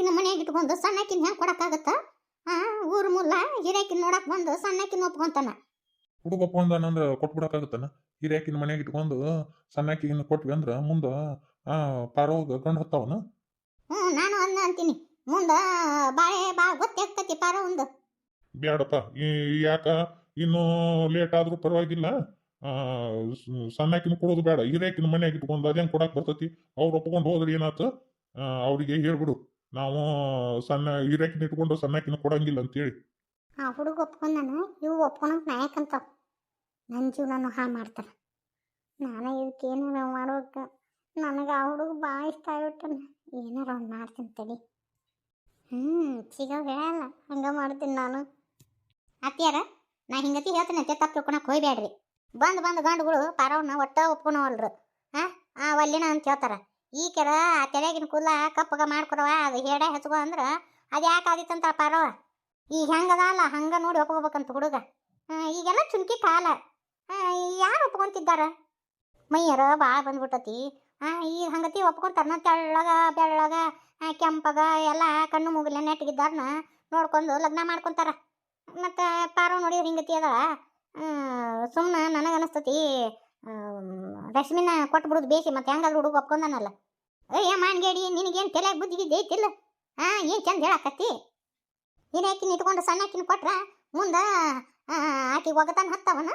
ಹಿರೇಕಿನ ಮನೆಯಾಗ ಇಟ್ಕೊಂಡು ಸಣ್ಣಕಿನ ಹೆಂಗೆ ಕೊಡಕ್ಕಾಗತ್ತ? ಆ ಊರ್ ಮುಲ್ಲ ಹಿರೇಕಿನ ನೋಡಕ್ ಬಂದು ಸಣ್ಣಕಿನ ಒಪ್ಕೊಂತಾನ. ಹುಡುಗ ಒಪ್ಪಂದಾನಂದ್ರ ಕೊಟ್ಬಿಡಕ್ಕಾಗತ್ತನ? ಹಿರಿಯಾಕಿನ ಮನ್ಯಾಗ ಇಟ್ಕೊಂಡು ಸಣ್ಣಕ್ಕಿನ ಕೊಟ್ವಿ ಅಂದ್ರ ಮುಂದ ಆ ಪಾರೋಗ ಗಂಡು ಹತ್ತವನ? ಹ್ಞೂ ನಾನು ಅಂದ ಅಂತೀನಿ. ಮುಂದ ಬಾಳೆ ಬಾ ಗೊತ್ತಾಗ್ತತಿ ಪಾರ ಒಂದು ಬೇಡಪ್ಪ ಈ ಯಾಕ ಇನ್ನು ಲೇಟ್ ಆದ್ರೂ ಪರವಾಗಿಲ್ಲ. ಸಣ್ಣಕಿನ ಕೊಡೋದು ಬೇಡ ಹಿರೇಕಿನ ಮನೆಯಾಗ ಇಟ್ಕೊಂಡು ಅದೇನ್ ಕೊಡಕ್ಕೆ ಬರ್ತತಿ? ಅವ್ರು ಒಪ್ಕೊಂಡು ಹೋದ್ರೆ ಏನಾತ? ಅವರಿಗೆ ಅವ್ರಿಗೆ ಹೇಳ್ಬಿಡು. ನಾವು ಸಣ್ಣ ಹಿರಿಯಾಕಿನ ಇಟ್ಕೊಂಡು ಸಣ್ಣಕಿನ ಕೊಡಂಗಿಲ್ಲ ಅಂತೇಳಿ. ಆ ಹುಡುಗ ಒಪ್ಕೊಂಡಾನ ಇವು ಒಪ್ಕೊಳಕ್ ನಾಯಕಂತ ನನ್ನ ಜೀವನನು ಹಾಳು ಮಾಡ್ತಾರೆ ನಾನು ಇದಕ್ಕೇನು ಮಾಡ್ಬೇಕು? ನನಗೆ ಆ ಹುಡುಗ ಭಾಳ ಇಷ್ಟ ಆಗ್ಬಿಟ್ಟನ. ಏನಾರ ಒಂದು ಮಾಡ್ತೀನಿ ತಡಿ. ಹ್ಞೂ ಸಿಗೋ ಹೇಳಲ್ಲ, ಹಂಗೆ ಮಾಡ್ತೀನಿ ನಾನು. ಅತ್ತಿಯಾರ, ನಾ ಹಿಂಗತಿ ಹೇಳ್ತೀನಿ ಅತ್ತೆ, ತಪ್ಪು ತಿಳ್ಕೊಳಕ್ ಹೋಗ್ಬೇಡ್ರಿ ಬಂದು ಬಂದು ಗಂಡುಗಳು ಪಾರವನ್ನ ಒಟ್ಟ ಒಪ್ಕೊಳವಲ್ರು ಹಾಂ ಆ ಒಲ್ಲಿನ ಅಂತ ಹೇಳ್ತಾರ. ಈ ಕೆರ ಆ ತೆರೆಗಿನ ಕೂಲ ಕಪ್ಪಗ ಮಾಡ್ಕೊಡವ, ಅದು ಹೇಡ ಹಚ್ಕೊ ಅಂದ್ರೆ ಅದು ಯಾಕೆ ಆದಿತ್ತಂತ ಪಾರವ ಈಗ ಹೆಂಗದ ಅಲ್ಲ ಹಂಗ ನೋಡಿ ಒಪ್ಕೋಬೇಕಂತ ಹುಡುಗ. ಈಗೆಲ್ಲ ಚುನ್ಕಿ ಕಾಲ ಯಾರು ಒಪ್ಕೊಂತಿದ್ದಾರ? ಮೈಯರ ಭಾಳ ಬಂದ್ಬಿಟ್ಟತಿ. ಈ ಹಂಗತಿ ಒಪ್ಕೊಂತಾರ ತೆಳ್ಳಗ ಬೆಳ್ಳಗ ಕೆಂಪಗ, ಎಲ್ಲ ಕಣ್ಣು ಮುಗಿಲ ನೆಟ್ಟಿಗಿದ್ದಾರನ ನೋಡ್ಕೊಂಡು ಲಗ್ನ ಮಾಡ್ಕೊಂತಾರ. ಮತ್ತು ಪಾರೋ ನೋಡಿದ್ರೆ ಹಿಂಗತಿ ಅದ ಸುಮ್ಮನೆ ನನಗೆ ಅನಿಸ್ತತಿ ರಶ್ಮಿನ ಕೊಟ್ಬಿಡೋದು ಬೇಸಿ ಮತ್ತೆ ಹೆಂಗಾದ್ರು ಹುಡುಗ ಒಪ್ಕೊಂಡನಲ್ಲ. ಏ ಮಾನ್ಗೇಡಿ ನಿನಗೇನು ತಲೆಯಾಗ ಬುದ್ಧಿ ಗಿದ್ದಿ ಐತಿಲ್ಲ? ಹಾಂ ಏನು ಚಂದ ಹೇಳಕತ್ತಿ? ಹಿರಿಯಾಕಿನ ಇಟ್ಕೊಂಡು ಸಣ್ಣ ಸಣ್ಣಕಿನ ಕೊಟ್ರ ಮುಂದೆ ಆಕಿ ಒಗತಾನ ಹತ್ತವನ?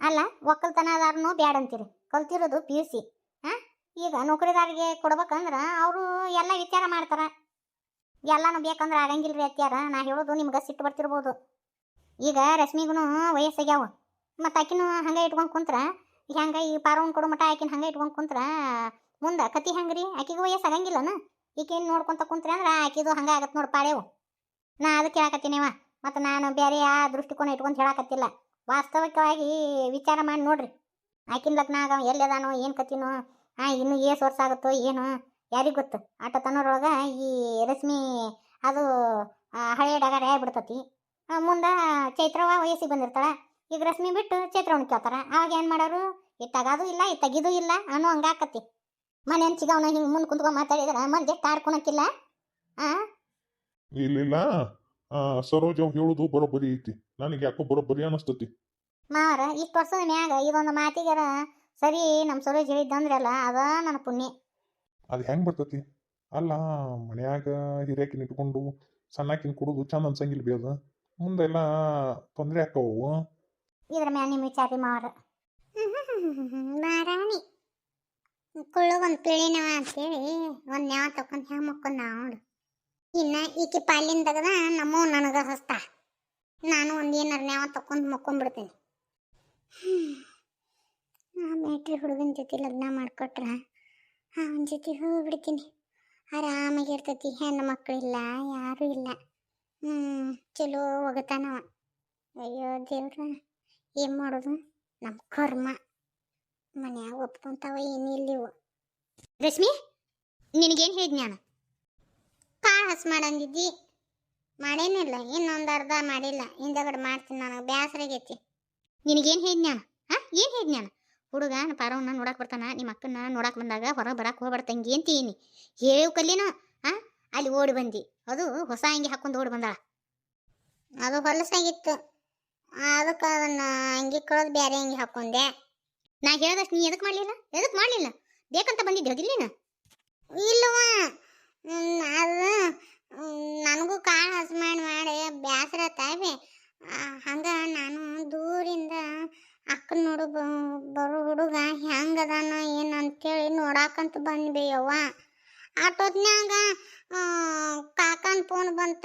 ಅಲ್ಲ ಒಕ್ಕಲ್ತನದಾರನು ಬ್ಯಾಡ ಅಂತೀರಿ. ಕಲ್ತಿರೋದು ಪಿ ಯು ಸಿ. ಹಾಂ ಈಗ ನೌಕರಿದಾರಿಗೆ ಕೊಡ್ಬೇಕಂದ್ರೆ ಅವರು ಎಲ್ಲ ವಿಚಾರ ಮಾಡ್ತಾರೆ. ಎಲ್ಲನೂ ಬೇಕಂದ್ರೆ ಆಗಂಗಿಲ್ರಿ ಅತ್ಯಾರ ನಾ ಹೇಳೋದು ನಿಮ್ಗೆ ಸಿಟ್ಟು ಬರ್ತಿರ್ಬೋದು. ಈಗ ರಶ್ಮಿಗೂ ವಯಸ್ಸಾಗ್ಯಾವ. ಮತ್ತು ಆಕಿನೂ ಹಂಗೆ ಇಟ್ಕೊಂಡು ಕುಂತ್ರ. ಹಂಗೆ ಈ ಪಾರವನ್ ಕೊಡು ಮಟ ಆಕಿನ ಹಂಗೆ ಇಟ್ಕೊಂಡು ಕುಂತ್ರ. ಮುಂದೆ ಕತಿ ರೀ ಆಕಿಗೂ ವಯಸ್ಸು ಆಗಂಗಿಲ್ಲನ? ಈಕೇನು ನೋಡ್ಕೊಂತ ಕುಂತ್ರಿ ಅಂದ್ರೆ ಆಕಿದು ಹಂಗೆ ಆಗತ್ತೆ ನೋಡಿ ಪಾಡೇವು ನಾ ಅದಕ್ಕೆ ಹೇಳಕತ್ತೀನಿವ ಮತ್ತು ನಾನು ಬೇರೆ ಆ ದೃಷ್ಟಿಕೋನ ಇಟ್ಕೊಂಡು ಹೇಳಕತ್ತಿಲ್ಲ. ವಾಸ್ತವಿಕವಾಗಿ ವಿಚಾರ ಮಾಡಿ ನೋಡ್ರಿ. ಆಕಿನ ಲಗ್ನ ಆಗ ಎಲ್ಲದಾನೋ ಏನು ಕತ್ತಿನೋ ಹಾಂ ಇನ್ನೂ ಏಸು ವರ್ಷ ಆಗುತ್ತೋ ಏನು ಯಾರಿಗೆ ಗೊತ್ತು? ಆಟ ಈ ರಶ್ಮಿ ಅದು ಹಳೆಯ ಹಳೆ ಡಗಾರ ಆಗ್ಬಿಡ್ತತಿ. ಆ, ಮುಂದೆ ಚೈತ್ರವ ವಯಸ್ಸಿಗೆ ಬಂದಿರ್ತಾಳ. ಈಗ ರಶ್ಮಿ ಬಿಟ್ಟು ಚೈತ್ರವನ್ನ ಕೇಳ್ತಾರ. ಆವಾಗ ಏನು ಮಾಡೋರು? ಇತ್ತಾಗದು ಇಲ್ಲ ಇತ್ತಾಗಿದು ಇಲ್ಲ ಅನ್ನೋ ಹಂಗಾಕತಿ ಮನೆ ಹಂಚಿಗವನ ಹಿಂಗೆ ಮುಂದೆ ಕುಂತ್ಕೊಂಡು ಮಾತಾಡಿದ್ರೆ ಮಂದಿ ತಾಡ್ಕೊಳಕ್ಕಿಲ್ಲ ಆ? ಇಲ್ಲಿಲ್ಲ. ಸರೋಜ ಹೇಳುದು ಬರೋಬ್ಬರಿ ಐತಿ. ನನಗೆ ಯಾಕೋ ಬರೋಬ್ಬರಿ ಅನಸ್ತತಿ. ಮಾರ ಇಷ್ಟು ವರ್ಷದ ಮ್ಯಾಗ ಇದೊಂದು ಮಾತಿಗರ ಸರಿ ನಮ್ಮ ಸರೋಜ್ ಹೇಳಿದ್ದಂದ್ರಲ್ಲ ಅದ ನನ್ನ ಪುಣ್ಯ. ಅದು ಹೆಂಗ್ ಬರ್ತತಿ? ಅಲ್ಲ ಮನ್ಯಾಗ ಹಿರಿಯಾಕಿನ ಇಟ್ಕೊಂಡು ಸಣ್ಣಾಕಿನ ಕುಡಿದು ಚಂದ ಅನ್ಸಂಗಿಲ್ಲ ಬಿ ಅದು? ಮುಂದೆಲ್ಲ ತೊಂದರೆ ಆಕ್ಕವು. ಇದ್ರ ಮ್ಯಾಲ ನಿಮ್ಮ ವಿಚಾರಿ ಮಾವರ. ಮಾರಾಣಿ ಕುಳ್ಳು ಒಂದು ಪಿಳಿನವ ಅಂತೇಳಿ, ಒಂದು ನ್ಯಾವ ತಕೊಂಡ್ ಹ್ಯಾಂಗ ಮಕ್ಕೊಂಡ್ ನೋಡು. ಇನ್ನ ಈಕಿ ಪಾಲಿಂದಾಗದ ತೆಗದ ನನಗೆ ಹಸ್ತ. ನಾನು ಒಂದು ಏನಾರ ನ್ಯಾವ ತಕೊಂಡ್ ಮಕ್ಕೊಂಡ್ಬಿಡ್ತೀನಿ ಆ ಮೇಟ್ರಿ ಹುಡುಗನ ಜೊತೆ ಲಗ್ನ ಮಾಡಿಕೊಟ್ರ ಅವನ ಜೊತೆ ಹೋಗ್ಬಿಡ್ತೀನಿ. ಆರಾಮಾಗಿರ್ತೈತಿ ಹೆಣ್ಣು ಮಕ್ಕಳಿಲ್ಲ ಯಾರೂ ಇಲ್ಲ. ಹ್ಞೂ ಚಲೋ ಹೋಗತಾನವ ಅಯ್ಯೋ ದೇವ್ರ. ಏನು ಮಾಡೋದು? ನಮ್ಮ ಕರ್ಮ. ಮನ್ಯಾಗ ಒಪ್ಕೊಂತಾವ ಏನಿಲ್ಲಿವು ರಶ್ಮಿ, ನಿನಗೇನು ಹೇಳಿದ್ ನಾನು ಕಾಳು ಹಸ್ ಮಾಡಂದಿದ್ದಿ. ಮಾಡೇನಿಲ್ಲ, ಇನ್ನೊಂದು ಅರ್ಧ ಮಾಡಿಲ್ಲ. ಹಿಂದಗಡೆ ಮಾಡ್ತೀನಿ ನನಗೆ ಬೇಸರಾಗೈತಿ ನಿನಗೇನು ಹೇಳಿದ್ ನಾನು ಹಾಂ, ಏನು ಹೇಳಿದ್ ನಾನು ಹುಡುಗ ಪಾರವನ್ನ ನೋಡಕ್ ಬರ್ತಾನ ನಿಮ್ಮ ಅಕ್ಕನ ನೋಡಕ್ ಬಂದಾಗ ಹೊರಗೆ ಬರಕ್ಕೆ ಹೋಗ್ಬೇಡ ತಂಗಿ ಅಂತೀನಿ. ಹೇಳು ಕಲ್ಲಿನೋ, ಹಾಂ, ಅಲ್ಲಿ ಓಡಿ ಬಂದಿ. ಅದು ಹೊಸ ಅಂಗಿ ಹಾಕೊಂಡು ಓಡಿ ಬಂದಾಳ. ಅದು ಹೊಲಸಾಗಿತ್ತು. ಅದಕ್ಕೆ ಅದನ್ನ ಅಂಗಿ ಕಳೋದು ಬೇರೆ ಅಂಗಿ ಹಾಕೊಂಡೆ. ನಾ ಹೇಳ್ದಷ್ಟು ನೀ ಎದಕ್ಕೆ ಮಾಡಲಿಲ್ಲ? ಎದಕ್ಕೆ ಮಾಡಲಿಲ್ಲ? ಬೇಕಂತ ಬಂದಿದ್ದೆ ಹೌದಿಲ್ಲ ಇಲ್ಲವ ಅದು ನನಗೂ ಕಾಳು ಹಸು ಮಾಡಿ ಬೇಸರ ತಾವೆ ಹಂಗ ನಾನು ದೂರಿಂದ ಅಕ್ಕನ ನೋಡು ಬರೋ ಹುಡುಗ ಹೆಂಗದಾನ ಏನು ಅಂತೇಳಿ ನೋಡಾಕಂತ ಬಂದ್ವಿ ಯವ್ವ. ಆಟೋದ್ನ್ಯಾಗ ಕಾಕನ ಫೋನ್ ಬಂತ.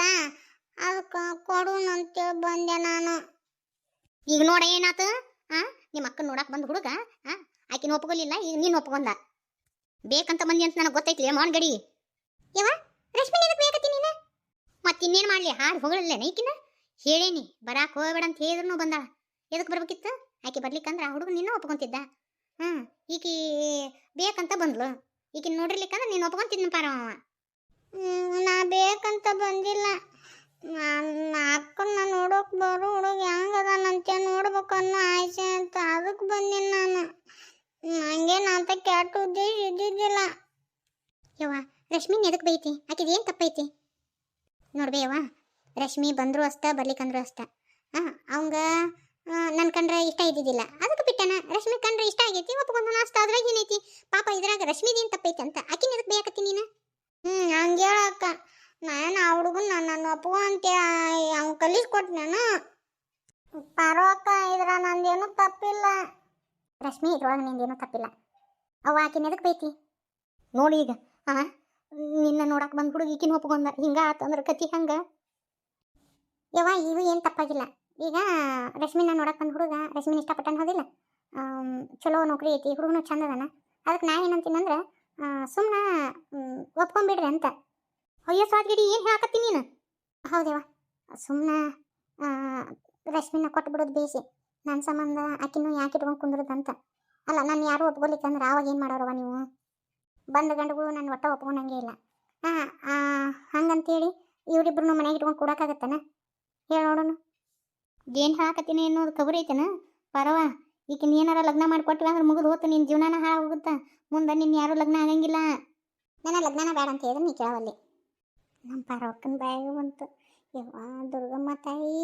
ಅದಕ್ಕೆ ಕೊಡೋಣ ಅಂತೇಳಿ ಬಂದೆ ನಾನು. ಈಗ ನೋಡ ಏನಾತು? ಆ, ನಿಮ್ಮ ಅಕ್ಕನ ನೋಡಕ್ ಬಂದ ಹುಡುಗ, ಆ, ಆಕಿನ ಒಪ್ಕೊಲಿಲ್ಲ, ಈಗ ನೀನು ಒಪ್ಕೊಂಡ. ಬೇಕಂತ ಬಂದಿ ಅಂತ ನನಗೆ ಗೊತ್ತೈತಿ ಮಾನ್ ಗಡಿ? ಯವ ರಶ್ಮಿ ಬೇಕತ್ತಿ ನೀನು? ಮತ್ತೆ ಇನ್ನೇನು ಮಾಡಲಿ, ಹಾಡು ಹೊಗಳಲ್ಲ ನೈಕಿನ ಹೇಳೇನಿ, ಬರಾಕ್ ಹೋಗಬೇಡ ಅಂತ ಹೇಳಿದ್ರು ಬಂದಾಳ. ಎದಕ್ಕೆ ಬರ್ಬೇಕಿತ್ತು? ಆಕೆ ಬರ್ಲಿಕ್ಕಂದ್ರೆ ಆ ಹುಡುಗ ನಿನ್ನ ಒಪ್ಕೊಂತಿದ್ದ. ಹ್ಞೂ ಈಕಿ ಬೇಕಂತ ಬಂದ್ಲು. ಈಕಿನ ನೋಡಿರ್ಲಿಕ್ಕಂದ್ರೆ ನೀನು ಒಪ್ಕೊಂತಿದ್ನ ಪಾರ ನಾ ಬೇಕಂತ ಬಂದಿಲ್ಲ. ನನ್ನ ಅಕ್ಕನ್ನ ನೋಡೋಕ್ ಬರೋ, ಹುಡುಗ ನೋಡ್ಬೇಕು ಅನ್ನ ಆಸೆ ಅಂತ. ಅದಕ್ಕೆ ಬಂದಿನಿ ನಾನು. ಹಂಗೇನು ಅಂತ ಕೆಟ್ಟ ಉದ್ದೇಶ ಇದ್ದಿದ್ದಿಲ್ಲ. ಯವ್ವ ರಶ್ಮಿನ್ ಎದಕ್ಕೆ ಬೈತಿ? ಆಕಿದ ಏನು ತಪ್ಪೈತಿ? ನೋಡ್ಬೇಯವ್ವ ರಶ್ಮಿ ಬಂದ್ರು ಅಷ್ಟ ಬರ್ಲಿಕ್ಕಂದ್ರು ಅಷ್ಟ. ಆ, ಅವಂಗ ನನ್ನ ಕಂಡ್ರೆ ಇಷ್ಟ ಇದ್ದಿದ್ದಿಲ್ಲ. ಅದಕ್ಕೆ ಬಿಟ್ಟನ? ರಶ್ಮಿ ಕಂಡ್ರೆ ಇಷ್ಟ ಆಗೈತಿ ಒಪ್ಕೊಂಡನ ಅಷ್ಟ ಅದ್ರಾಗ ಏನೈತಿ ಪಾಪ ಇದ್ರಾಗ ರಶ್ಮಿದೇನು ತಪ್ಪೈತಿ ಅಂತ. ಆಕಿನ ಎದಕ್ಕೆ ಬೇಕತ್ತಿ ನೀನು? ಹ್ಞೂ ಹಂಗೆ ಹೇಳಕ್ಕ. ನಾನು ಆ ಹುಡುಗನ ನನ್ನ ಅಪ್ಪು ಅಂತ ಅವ್ನು ಕಲಿಸ್ಕೊಟ್ ನಾನು ಪಾರೋಕ್ಕ ಇದ್ರ ನಂದೇನು ತಪ್ಪಿಲ್ಲ. ರಶ್ಮಿ, ಇದ್ರೊಳಗೆ ನಿಂದೇನು ತಪ್ಪಿಲ್ಲ. ಅವ ಆಕಿನ ಎದಕ್ ಬೈತಿ? ನೋಡಿ ಈಗ, ಆ, ನಿನ್ನ ನೋಡಕ್ ಬಂದ್ ಹುಡುಗಿ ಈಕಿನ ಒಪ್ಕೊಂಡ ಹಿಂಗ ಆತಂದ್ರ ಕತಿ ಹಂಗ? ಯವ್ವ ಇವು ಏನು ತಪ್ಪಾಗಿಲ್ಲ. ಈಗ ರಶ್ಮಿನ ನೋಡಕ್ ಬಂದ್ ಹುಡುಗ, ರಶ್ಮಿನ ಇಷ್ಟಪಟ್ಟನ್ ಹೋದಿಲ್ಲ. ಚಲೋ ನೌಕರಿ ಐತಿ, ಹುಡುಗನು ಚಂದ ಅದಾನ. ಅದಕ್ಕೆ ನಾ ಏನಂತೀನಂದ್ರೆ ಸುಮ್ಮನೆ ಒಪ್ಕೊಂಬಿಡ್ರಿ ಅಂತ. ಅಯ್ಯೋ ಸ್ವಾದ್ಗಿಡಿ ಏನು ಹೇಳಕತ್ತಿ ನೀನು? ಹೌದೇವ ಸುಮ್ಮನೆ ರಶ್ಮಿನ ಕೊಟ್ಟು ಬಿಡೋದು ಬೇಸಿ ನನ್ನ ಸಂಬಂಧ ಆಕಿನೂ ಯಾಕೆ ಇಟ್ಕೊಂಡು ಕುಂದ್ರದಂತ. ಅಲ್ಲ, ನಾನು ಯಾರು ಒಪ್ಕೊಲಿಕ್ಕಂದ್ರೆ ಆವಾಗ ಏನು ಮಾಡೋರವ ನೀವು? ಬಂದ ಗಂಡುಗಳು ನನ್ನ ಒಟ್ಟ ಒಪ್ಕೊಂಡಂಗೆ ಇಲ್ಲ. ಹಾಂ ಹಂಗಂತೇಳಿ ಇವರಿಬ್ರು ಮನೆಗೆ ಇಟ್ಕೊಂಡು ಕೊಡೋಕ್ಕಾಗತ್ತಾನ? ಹೇಳಿ ನೋಡೋಣ ಏನು ಹಾಕತ್ತೀನಿ ಅನ್ನೋದು ಕಬರಿ ಐತೆನ? ಪರವ, ಈಕಿನ ಏನಾರ ಲಗ್ನ ಮಾಡಿಕೊಟ್ವಿ ಅಂದ್ರೆ ಮುಗಿದು ಹೋತು ನಿನ್ನ ಜೀವನನ ಹಾಳು ಹೋಗುತ್ತಾ? ಮುಂದೆ ನಿನ್ನ ಯಾರು ಲಗ್ನ ಆಗಂಗಿಲ್ಲ. ನನ್ನ ಲಗ್ನನ ಬೇಡ ಅಂತ ಹೇಳಿದ್ರೆ ನೀ ಕೇಳವಲ್ಲಿ. ನಮ್ಮ ಪರವಕ್ಕನ ಬಾಯಿಗೆ ಬಂತು. ಯವ್ವ ದುರ್ಗಮ್ಮ ತಾಯಿ,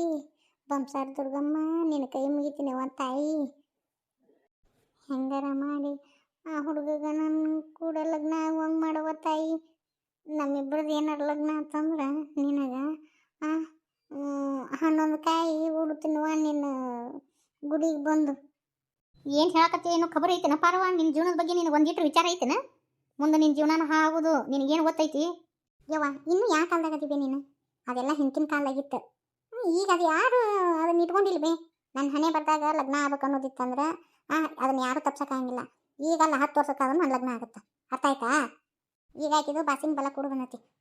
ಬಂಸಾರ್ ದುರ್ಗಮ್ಮ, ನಿನ್ನ ಕೈ ಮುಗಿತೀನಿ ಯವ್ವ ತಾಯಿ. ಹೆಂಗಾರ ಮಾಡಿ ಆ ಹುಡುಗಗ ನನ್ನ ಕೂಡ ಲಗ್ನ ಆಗುವಂಗೆ ಮಾಡುವ ತಾಯಿ. ನಮ್ಮಿಬ್ಬರದ್ದು ಏನಾರು ಲಗ್ನ ಅಂತಂದ್ರೆ ನಿನಗೆ ಹನ್ನೊಂದು ಕಾಯಿ ಉಡ್ತೀನವ ನಿನ್ನ ಗುಡಿಗೆ ಬಂದು. ಏನು ಹೇಳಕತ್ತಿ? ಏನು ಖಬರ್ ಐತೆನ ಪಾರವ? ನಿನ್ನ ಜೀವನದ ಬಗ್ಗೆ ನಿನಗೆ ಒಂದಿಟ್ಟು ವಿಚಾರ ಐತೆನ? ಮುಂದೆ ನಿನ್ನ ಜೀವನನ ಆಗೋದು ನಿನಗೇನು ಗೊತ್ತೈತಿ? ಯವ್ವ, ಇನ್ನು ಯಾವ ಕಾಲದಾಗ ಅದಿವೆ ನೀನು? ಅದೆಲ್ಲ ಹಿಂದಿನ ಕಾಲದಾಗಿತ್ತು. ಈಗ ಅದು ಯಾರು ಅದನ್ನ ಇಟ್ಕೊಂಡಿಲ್ವೇ ನನ್ನ ಹಣೆ ಬರ್ದಾಗ ಲಗ್ನ ಆಗ್ಬೇಕು ಅನ್ನೋದಿತ್ತಂದ್ರೆ ಅದನ್ನ ಯಾರು ತಪ್ಸಕ್ಕಾಗಿಲ್ಲ ಈಗಲ್ಲ ಹತ್ತು ವರ್ಷಕ್ಕಾದ್ರೂ ನನ್ನ ಲಗ್ನ ಆಗುತ್ತೆ. ಅರ್ಥ ಆಯ್ತಾ? ಈಗ ಹಾಕಿದ್ದು ಬಾಸಿನ ಬಲ ಕೂಡ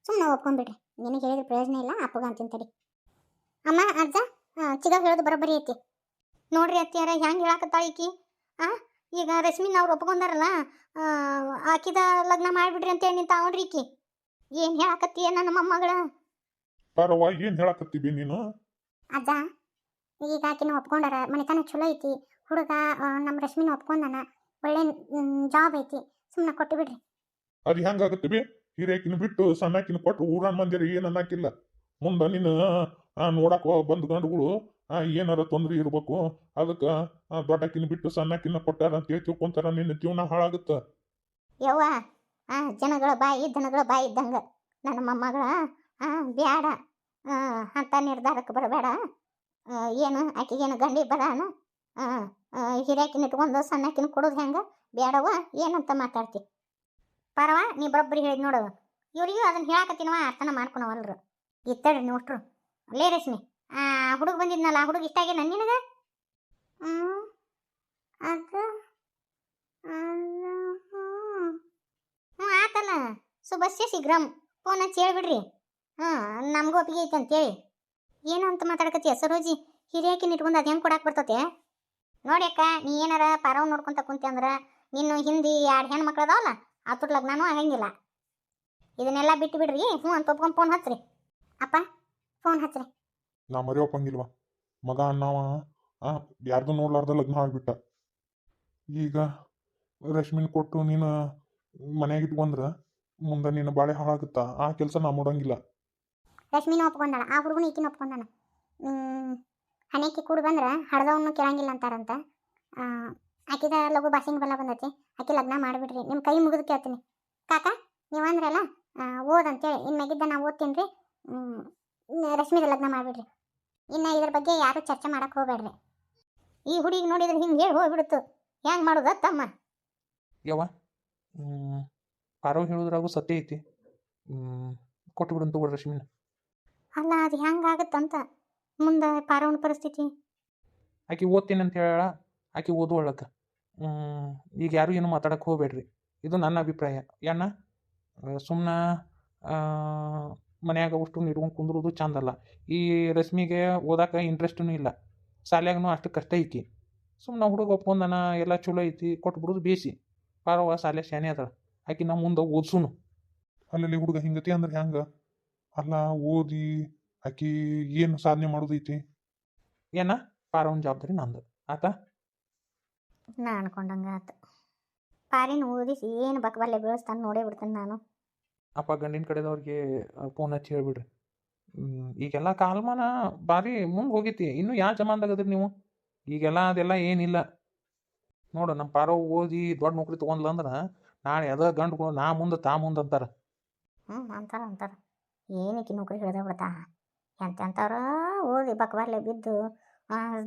ಸುಮ್ಮನೆ ಒಪ್ಕೊಂಡ್ಬಿಡ್ರಿ ನಿನಗೆ ಹೇಳಿದ್ರೆ ಪ್ರಯೋಜನ ಇಲ್ಲ, ಅಪ್ಪಗ ಅಂತೀನಿ ತಡಿ. ಅಮ್ಮ, ಅಜ್ಜ ಚಿಗ ಹೇಳೋದು ಬರೋಬ್ಬರಿ ಐತಿ. ನೋಡ್ರಿ ಅತ್ತಿಯಾರ, ಹೆಂಗೆ ಹೇಳಕತ್ತಾಳ ಈಕಿ? ಆ, ಈಗ ರಶ್ಮಿನ ಅವ್ರು ಒಪ್ಕೊಂಡಾರಲ್ಲ ಆಕಿದ ಲಗ್ನ ಮಾಡಿಬಿಡ್ರಿ ಅಂತೇಳಿ ನಿಂತ ಅವನ್ರಿ ಈಕಿ. ಏನು ಹೇಳಕತ್ತೀಯ ನನ್ನ ಮೊಮ್ಮಗಳ? ಪರವ ಏನ್ ಹೇಳಕತ್ತೀವಿ ನೀನು? ಅಜ್ಜ ಈಗ ಆಕಿನ ಒಪ್ಕೊಂಡಾರ ಮನೆತನ ಚಲೋ ಐತಿ. ಹುಡುಗ ನಮ್ಮ ರಶ್ಮಿನ ಒಪ್ಕೊಂಡನ. ಒಳ್ಳೆ ಜಾಬ್ ಐತಿ. ಸುಮ್ಮನೆ ಕೊಟ್ಟು ಬಿಡ್ರಿ. ಅದು ಹೆಂಗಾಗತ್ತೀವಿ? ಹಿರೇಕಿನ ಬಿಟ್ಟು ಸಣ್ಣಕಿನ ಕೊಟ್ಟು ಊರ ಮಂದಿರ ಏನ್ ಅನ್ನಕ್ಕಿಲ್ಲ ಮುಂದ ನಿನ್ನ ಆ, ನೋಡಕ್ ಬಂದ್ ಗಂಡುಗಳು ಏನಾರ ತೊಂದ್ರೆ ಇರ್ಬೇಕು. ಅದಕ್ಕ ಆ, ದೊಡ್ಡಕಿನ ಬಿಟ್ಟು ಸಣ್ಣಕಿನ ಕೊಟ್ಟಾರ ಅಂತ ಹೇಳಿ ತಿಳ್ಕೊಂತಾರ. ನಿನ್ನ ಜೀವನ ಹಾಳಾಗುತ್ತ. ಯವ್ವ ಆ ಜನಗಳ ಬಾಯಿ ದನಗಳ ಬಾಯಿ ಇದ್ದಂಗ. ನನ್ನ ಮೊಮ್ಮಗಳ ಆ, ಅಂತ ನಿರ್ಧಾರಕ್ಕೆ ಬರಬೇಡ. ಏನು ಆಕಿಗೇನು ಗಂಡಿ ಬರಾನ? ಹಿರಿಯಾಕಿನ ಇಟ್ಕೊಂಡು ಸಣ್ಣಕಿನ ಕೊಡೋದು ಹೆಂಗೆ? ಬೇಡವ ಏನಂತ ಮಾತಾಡ್ತಿ? ಪರವ ನೀ ಬರೋಬ್ಬರಿ ಹೇಳಿದ್ ನೋಡು. ಇವರಿಗೂ ಅದನ್ನ ಹೇಳಕತ್ತೀನವ ಅರ್ಥನ ಮಾಡ್ಕೊಳವಲ್ರು. ಇತ್ತಡ್ರಿ ನೋಟ್ರು ಲೇ ರಶ್ಮಿ ಆ ಹುಡುಗ ಬಂದಿದ್ನಲ್ಲ ಆ ಹುಡುಗ ಇಷ್ಟ ಆಗ್ಯಾನ ನಿನಗೆ? ಅದು ಹ್ಞೂ ಆತಲ್ಲ ಸುಬಸ್ಯ ಶೀಘ್ರಂ ಫೋನ್ ಹಚ್ಚಿ ಹೇಳ್ಬಿಡ್ರಿ. ಹಾಂ, ನಮಗೂ ಒಪ್ಪಿಗೆ ಐತೆ ಅಂತೇಳಿ. ಏನು ಅಂತ ಮಾತಾಡಕತ್ತೀಯ ಸರೋಜಿ? ಹಿರಿಯಾಕಿನ ಇಟ್ಕೊಂಡು ಅದು ಹೆಂಗೆ ಕೊಡಕ್ಕೆ ಬರ್ತತೆ? ನೋಡಿ ಅಕ್ಕ, ನೀ ಏನಾರ ಪಾರವ್ ನೋಡ್ಕೊಂತ ಕುಂತಿ ಅಂದ್ರೆ ನಿನ್ನ ಹಿಂದಿ ಎರಡು ಹೆಣ್ಣು ಮಕ್ಳು ಅದಾವಲ್ಲ ಅದ್ರ ಲಗ್ನನೂ ಆಗಂಗಿಲ್ಲ. ಇದನ್ನೆಲ್ಲ ಬಿಟ್ಟು ಬಿಡ್ರಿ ಹ್ಞೂ ಅಂತ ಒಪ್ಕೊಂಡು ಫೋನ್ ಹಚ್ಚ್ರಿ ಅಪ್ಪ, ಫೋನ್ ಹಚ್ಚ್ರಿ ನಾ ಮರೆಯೋಪಂಗಿಲ್ವ ಮಗ ಅನ್ನವ ಆ, ಯಾರ್ದು ನೋಡ್ಲಾರ್ದ ಲಗ್ನ ಆಗ್ಬಿಟ್ಟ. ಈಗ ರಶ್ಮಿನ್ ಕೊಟ್ಟು ನೀನು ಮನ್ಯಾಗ ಇಟ್ಕೊಂಡ್ರೆ ಮುಂದೆ ನಿನ್ನ ಬಾಳೆ ಹಾಳಾಗುತ್ತಾ ಆ ಕೆಲಸ ನಾ ಮಾಡೋಂಗಿಲ್ಲ. ರಶ್ಮಿನೂ ಒಪ್ಕೊಂಡಾಳ ಆ ಹುಡುಗನ ಈಕಿನ ಒಪ್ಕೊಂಡಾನ. ಹಣೆಕಿ ಕೂಡಿ ಬಂದ್ರೆ ಹಡ್ದವನು ಕೇಳಂಗಿಲ್ಲ ಅಂತಾರಂತ. ಆ, ಆಕಿದ ಲಘು ಬಾಸಿಂಗ್ ಬಲ ಬಂದೈತಿ ಆಕಿ ಲಗ್ನ ಮಾಡಿಬಿಡ್ರಿ ನಿಮ್ಮ ಕೈ ಮುಗಿದು ಕೇಳ್ತೀನಿ. ಕಾಕ ನೀವು ಅಂದ್ರಲ್ಲ ಓದಂತೇಳಿ ಇನ್ಮ್ಯಾಗಿದ್ದ ನಾ ಓದ್ತೀನಿ ರೀ ರಶ್ಮಿದ ಲಗ್ನ ಮಾಡಿಬಿಡ್ರಿ. ಇನ್ನು ಇದ್ರ ಬಗ್ಗೆ ಯಾರು ಚರ್ಚೆ ಮಾಡಕ್ಕೆ ಹೋಗ್ಬೇಡ್ರಿ ಈ ಹುಡುಗಿ ನೋಡಿದ್ರೆ ಹಿಂಗೆ ಹೇಳಿ ಹೋಗ್ಬಿಡ್ತು ಹೆಂಗೆ ಮಾಡೋದ ತಮ್ಮ? ಯವ್ವ ಪಾರವ್ ಹೇಳೋದ್ರಾಗೂ ಸತ್ಯ ಐತಿ. ಕೊಟ್ಟು ತಗೋ ರಶ್ಮಿನ ಅಲ್ಲ ಅದು ಹೆಂಗಾಗತ್ತಂತ ಮುಂದೆ ಪಾರವನ ಪರಿಸ್ಥಿತಿ? ಆಕೆ ಓದ್ತೀನಿ ಅಂತ ಹೇಳ ಆಕೆ ಓದುವಳಕ ಈಗ ಯಾರು ಏನು ಮಾತಾಡಕ್ಕೆ ಹೋಗ್ಬೇಡ್ರಿ. ಇದು ನನ್ನ ಅಭಿಪ್ರಾಯ. ಯಾನ ಸುಮ್ಮನೆ ಮನ್ಯಾಗ ಅಷ್ಟು ಇಟ್ಕೊಂಡು ಕುಂದ್ರೋದು ಚಂದಲ್ಲ ಈ ರಶ್ಮಿಗೆ ಓದಾಕ ಇಂಟ್ರೆಸ್ಟೂ ಇಲ್ಲ. ಶಾಲ್ಯಾಗನು ಅಷ್ಟು ಕಷ್ಟ ಐತಿ. ಸುಮ್ಮನೆ ಹುಡುಗ ಒಪ್ಕೊಂಡನ ಎಲ್ಲ ಚಲೋ ಐತಿ ಕೊಟ್ಬಿಡೋದು ಬೇಸಿ. ಪಾರವ್ವ ಸಾಲೆ ಶಾನೆ ಅದಾಳ ಆಕಿ ನಮ್ಮ ಮುಂದೆ ಓದ್ಸುನು ಅಲ್ಲಿ ಹುಡುಗ ಹಿಂಗತಿ ಅಂದ್ರೆ ಹೆಂಗ ಅಲ್ಲ ಓದಿ ಆಕಿ ಏನು ಸಾಧನೆ ಮಾಡೋದೈತಿ ಏನ ಪಾರವನ ಜವಾಬ್ದಾರಿ ನಂದು ಆತ ನಾ ಅನ್ಕೊಂಡಂಗ ಆತ ಪಾರಿನ ಓದಿಸಿ ಏನು ಬಕ್ಬಲ್ಲೆ ಬೀಳಿಸ್ತಾನೆ ನೋಡೇ ಬಿಡ್ತೇನೆ ನಾನು ಅಪ್ಪ ಗಂಡಿನ ಕಡೆದವ್ರಿಗೆ ಫೋನ್ ಹಚ್ಚಿ ಹೇಳ್ಬಿಡ್ರಿ ಹ್ಮ್, ಈಗೆಲ್ಲ ಕಾಲಮಾನ ಭಾರಿ ಮುಂದೆ ಹೋಗೈತಿ ಇನ್ನು ಯಾವ ಜಮಾನ್ದಾಗ ಅದ್ರಿ ನೀವು? ಈಗೆಲ್ಲ ಅದೆಲ್ಲ ಏನಿಲ್ಲ. ನೋಡು ನಮ್ಮ ಪಾರವ್ ಓದಿ ದೊಡ್ಡ ನೌಕರಿ ತೊಗೊಂಡ್ಲ ಅಂದ್ರೆ ನಾಳೆ ಎದ ಗಂಡು ನಾ ಮುಂದೆ ತಾ ಮುಂದೆ ಅಂತಾರೆ. ಹ್ಞೂ ಅಂತಾರೆ ಅಂತಾರೆ. ಏನಕ್ಕೆ ನೌಕರಿ ಹಿಡ್ದ ಬಿಡ್ತಾ? ಎಂತೆಂಥವ್ರು ಓದಿ ಬಕ್ಬರ್ಲೆ ಬಿದ್ದು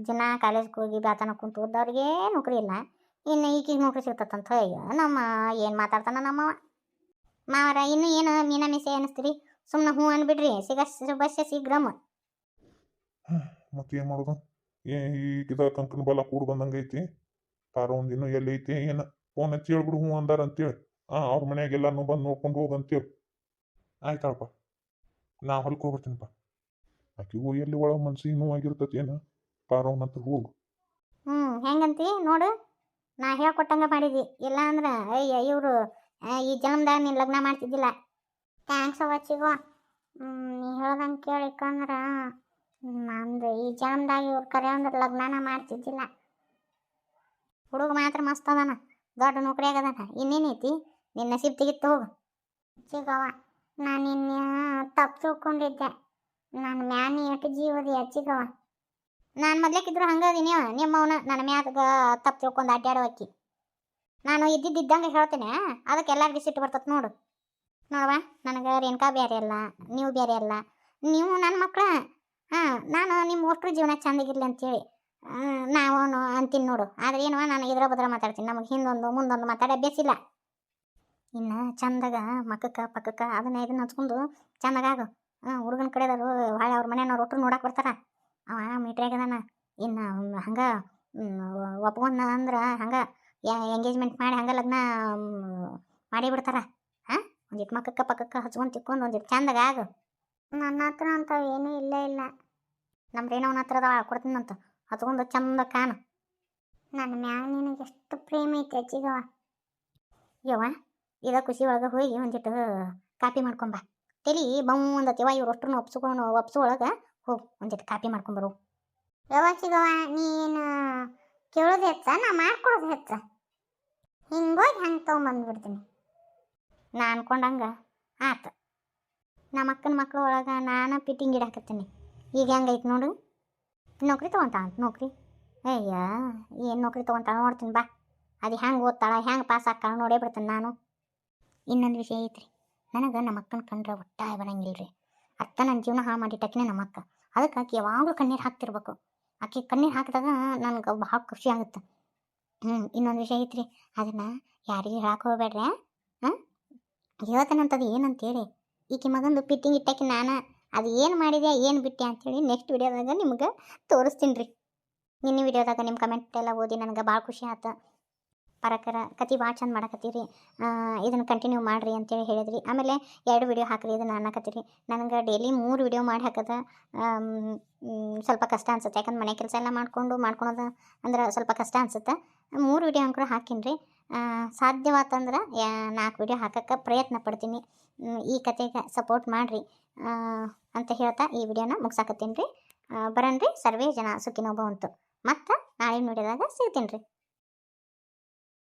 ದಿನ ಕಾಲೇಜ್ಗೆ ಹೋಗಿ ಬ್ಯಾತನ ಕುಂತು ಓದ್ದವ್ರಿಗೆ ನೌಕರಿ ಇಲ್ಲ. ಇನ್ನು ಈಗೀಗ ನೌಕರಿ ಸಿಗ್ತತ್ತಂತ ಅಯ್ಯೋ ನಮ್ಮ ಏನು ಮಾತಾಡ್ತಾನ ನಮ್ಮವ? ಮಾವರ ಇನ್ನು ಏನು ಮೀನ ಮಿಸೆ ಅನ್ನಿಸ್ತೀರಿ? ಸುಮ್ಮನೆ ಹ್ಞೂ ಅನ್ಬಿಡ್ರಿ ಸಿಗ ಬಸ್ಸೆ ಶೀಘ್ರಮ ಮತ್ತೆ ಏನು ಮಾಡೋದು? ಏ ಈಗ ಕಂಕನ ಬಲ ಕೂಡ ಬಂದಂಗೆ ಐತಿ ಪಾರ ಒಂದಿನ ಎಲ್ಲಿ ಐತಿ ಏನು ಫೋನ್ ಹಚ್ಚಿ ಹೇಳ್ಬಿಡು ಹ್ಞೂ ಅಂದಾರ ಅಂತೇಳಿ. ಹಾಂ ಅವ್ರ ಮನ್ಯಾಗ ಎಲ್ಲಾನು ಬಂದು ನೋಡ್ಕೊಂಡು ಹೋಗು ಅಂತೇಳಿ. ಆಯ್ತಾಳಪ್ಪ ನಾ ಹೊಲ್ಕ್ ಹೋಗ್ಬಿಡ್ತೀನಪ್ಪ ಆಕಿಗೂ ಎಲ್ಲಿ ಒಳಗೆ ಮನ್ಸಿಗೆ ನೋವಾಗಿರ್ತತಿ ಏನು? ಪಾರವನ ಹತ್ರ ಹೋಗು. ಹ್ಞೂ ಹೆಂಗಂತಿ ನೋಡು, ನಾ ಹೇಳ್ಕೊಟ್ಟಂಗ ಮಾಡಿದಿ. ಇಲ್ಲ ಅಂದ್ರೆ, ಅಯ್ಯ, ಇವರು ಈ ಜನ್ಮದಾಗ ನೀನು ಲಗ್ನ ಮಾಡ್ತಿದ್ದಿಲ್ಲ. ಥ್ಯಾಂಕ್ಸ್ ಅವಚ್ಚಿಗೋ ನೀ ಹೇಳ್ದಂಗೆ ಕೇಳಿಕಂದ್ರೆ, ನಂದು ಈ ಜನ್ಮದಾಗ ಇವ್ರು ಕರೆ ಅಂದ್ರೆ ಲಗ್ನನ ಮಾಡ್ತಿದ್ದಿಲ್ಲ. ಹುಡುಗ ಮಾತ್ರ ಮಸ್ತ್ ಅದಾನ, ದೊಡ್ಡ ನೌಕರಿ ಆಗದಾನ ಇನ್ನೇನೈತಿ ನಿನ್ನ ನಸೀಬ್ ತೆಗಿತ್ತು ಹೋಗು. ಚಿಕ್ಕವ ನಾನು ನಿನ್ನ ತಪ್ಪು ತಿಳ್ಕೊಂಡಿದ್ದೆ. ನನ್ನ ಮ್ಯಾನ್ ಎಷ್ಟು ಜೀವದಿ ಅಚ್ಚಿಗವ ನಾನು ಮೊದ್ಲೇಕಿದ್ರು ಹಂಗೆ ಅದೀನಿ ನಿಮ್ಮವನ ನನ್ನ ಮ್ಯಾಗ ತಪ್ಪು ತಿಳ್ಕೊಂಡು ಅಡ್ಡಾಡೋ ಅಕ್ಕಿ. ನಾನು ಇದ್ದಿದ್ದಂಗೆ ಹೇಳ್ತೇನೆ, ಅದಕ್ಕೆ ಎಲ್ಲರಿಗೂ ಸಿಟ್ಟು ಬರ್ತದೆ ನೋಡು. ನೋಡವ್ವ, ನನಗೆ ರೇಣುಕಾ ಬೇರೆ ಅಲ್ಲ, ನೀವು ಬೇರೆ ಅಲ್ಲ. ನೀವು ನನ್ನ ಮಕ್ಳ, ಹಾಂ, ನಾನು ನಿಮ್ಮ ಒಟ್ಟರು ಜೀವನ ಚಂದಾಗಿರ್ಲಿ ಅಂತೇಳಿ. ನಾವು ಅಂತೀನಿ ನೋಡು. ಆದ್ರೆ ಏನೋ ನಾನು ಇದ್ರ ಬದ್ರ ಮಾತಾಡ್ತೀನಿ. ನಮಗೆ ಹಿಂದೊಂದು ಮುಂದೊಂದು ಮಾತಾಡೋ ಅಭ್ಯಾಸ ಇಲ್ಲ ಇನ್ನು ಚಂದಾಗ ಮಕ್ಕಕ್ಕ ಪಕ್ಕಕ್ಕ ಅದನ್ನ ಇದನ್ನ ಹಚ್ಕೊಂಡು ಚಂದಾಗ ಹಾಂ ಹುಡುಗನ ಕಡೆದವರು ಭಾಳ ಅವ್ರ ಮನೆಯವ್ರು ಒಟ್ಟರು ನೋಡಕ್ಕೆ ಬರ್ತಾರ. ಅವ ಮೀಟ್ರ್ಯಾಗದಾನ ಇನ್ನು ಹಂಗೆ ಒಪ್ಕೊಂಡ ಅಂದ್ರೆ ಹಂಗೆ ಎಂಗೇಜ್ಮೆಂಟ್ ಮಾಡಿ ಹಂಗೆ ಲಗ್ನ ಮಾಡಿ ಬಿಡ್ತಾರ. ಹಾಂ ಒಂದಿಟ್ ಮಕ್ಕಕ್ಕ ಪಕ್ಕಕ್ಕ ಹಚ್ಕೊಂಡು ತಿಕ್ಕೊಂಡು ಒಂದಿಟ್ಟು ಚಂದಾಗ ಆಗು. ನನ್ನ ಹತ್ರ ಅಂತ ಏನೂ ಇಲ್ಲೇ ಇಲ್ಲ. ನಮ್ಮ ರೇಣವನ ಹತ್ರದ ಕೊಡ್ತೀನಂತ. ಹಚ್ಕೊಂಡು ಚಂದ ಕಾಣು. ನನ್ನ ಮ್ಯಾಗ ನಿನಗೆ ಎಷ್ಟು ಪ್ರೇಮ ಐತೆ ಅಚ್ಚಿಗವ ಯವ್ವ ಇದ ಖುಷಿ ಒಳಗೆ ಹೋಗಿ ಒಂದಿಟ್ಟು ಕಾಪಿ ಮಾಡ್ಕೊಂಬ ತಲಿ ಬೌ ಅಂದತಿವ ಇವ್ರು ಅಷ್ಟ್ರನ್ನ ಒಪ್ಸ್ಕೊಂಡು ಒಪ್ಸೊಳಗೆ ಹೋಗು ಒಂದಿಟ್ಟು ಕಾಪಿ ಮಾಡ್ಕೊಂಬರು ಯವ್ವ ಚಿಗವ ನೀನು ಕೇಳೋದು ಹೆಚ್ಚ ನಾ ಮಾಡ್ಕೊಡೋದು ಹೆಚ್ಚ. ಹಿಂಗೋಗಿ ಹಂಗೆ ತೊಗೊಂಬಂದ್ಬಿಡ್ತೀನಿ ನಾ ಅನ್ಕೊಂಡಂಗೆ ಆತ. ನಮ್ಮ ಅಕ್ಕನ ಮಕ್ಳು ಒಳಗೆ ನಾನು ಪಿಟ್ಟಿಂಗ್ ಇಡಾಕತ್ತೀನಿ ಈಗ ಹೆಂಗೈತೆ ನೋಡು? ನೌಕರಿ ತೊಗೊಂತಾಳ ಅಂತ ನೌಕರಿ ಅಯ್ಯ ಏನು ನೌಕರಿ ತೊಗೊಂತಾಳ ನೋಡ್ತೀನಿ ಬಾ. ಅದು ಹೆಂಗೆ ಓದ್ತಾಳೆ, ಹೆಂಗೆ ಪಾಸ್ ಆಗ್ತಾಳೆ ನೋಡೇ ಬಿಡ್ತೀನಿ ನಾನು. ಇನ್ನೊಂದು ವಿಷಯ ಐತ್ರಿ, ನನಗೆ ನಮ್ಮ ಅಕ್ಕನ ಕಂಡ್ರೆ ಒಟ್ಟಾಯ ಬರಂಗಿಲ್ಲ ರೀ ಅತ್ತ ನನ್ನ ಜೀವನ ಹಾಳು ಮಾಡಿಟ್ಟಕಿನೇ ನಮ್ಮ ಅಕ್ಕ. ಅದಕ್ಕೆ ಆಕೆ ಯಾವಾಗಲೂ ಕಣ್ಣೀರು ಹಾಕ್ತಿರ್ಬೇಕು. ಆಕೆ ಕಣ್ಣೀರು ಹಾಕಿದಾಗ ನನಗೆ ಭಾಳ ಖುಷಿ ಆಗುತ್ತೆ. ಹ್ಞೂ ಇನ್ನೊಂದು ವಿಷಯ ಐತ್ರಿ, ಅದನ್ನು ಯಾರಿಗೂ ಹೇಳಕ್ಕೆ ಹೋಗ್ಬೇಡ್ರಿ, ಹಾಂ? ಹೇಳ್ತಾನಂತದು ಏನಂತೇಳಿ ಈಕೆ ಮಗಂದು ಪಿಟ್ಟಿಂಗ್ ಇಟ್ಟಾಕಿ ನಾನು ಅದು ಏನು ಮಾಡಿದೆ ಏನು ಬಿಟ್ಟೆ ಅಂತೇಳಿ ನೆಕ್ಸ್ಟ್ ವಿಡಿಯೋದಾಗ ನಿಮ್ಗೆ ತೋರಿಸ್ತೀನಿ ರೀ. ನಿನ್ನೆ ವಿಡಿಯೋದಾಗ ನಿಮ್ಮ ಕಮೆಂಟ್ ಎಲ್ಲ ಓದಿ ನನಗೆ ಭಾಳ ಖುಷಿ ಆಯ್ತು ಪರಕರ ಕತಿ ಭಾಳ ಚಂದ ಮಾಡಕತ್ತೀರಿ. ಇದನ್ನು ಕಂಟಿನ್ಯೂ ಮಾಡಿರಿ ಅಂತೇಳಿ ಹೇಳಿದ್ರಿ ಆಮೇಲೆ ಎರಡು ವಿಡಿಯೋ ಹಾಕ್ರಿ, ಇದನ್ನು ಅನ್ನಕತ್ತೀರಿ. ನನಗೆ ಡೈಲಿ ಮೂರು ವಿಡಿಯೋ ಮಾಡಿ ಹಾಕದ. ಸ್ವಲ್ಪ ಕಷ್ಟ ಅನ್ಸುತ್ತೆ. ಯಾಕಂದ್ರೆ ಮನೆ ಕೆಲಸ ಎಲ್ಲ ಮಾಡಿಕೊಂಡು, ಮಾಡ್ಕೊಳೋದು ಅಂದ್ರೆ ಸ್ವಲ್ಪ ಕಷ್ಟ ಅನ್ಸುತ್ತೆ. ಮೂರು ವಿಡಿಯೋ ಅಂಕರು ಹಾಕಿನ್ರಿ. ಸಾಧ್ಯವಾತಂದ್ರೆ ನಾಲ್ಕು ವಿಡಿಯೋ ಹಾಕಕ್ಕೆ ಪ್ರಯತ್ನ ಪಡ್ತೀನಿ. ಈ ಕತೆಗೆ ಸಪೋರ್ಟ್ ಮಾಡಿರಿ ಅಂತ ಹೇಳ್ತಾ ಈ ವಿಡಿಯೋನ ಮುಗ್ಸಾಕತ್ತೀನಿ ರೀ. ಬರನ್ರಿ ಸರ್ವೇ ಜನ ಸುಖಿನೋಭವಂತು. ಮತ್ತು ನಾಳೆ ವಿಡಿಯೋದಾಗ ಸಿಗ್ತೀನಿ ರೀ.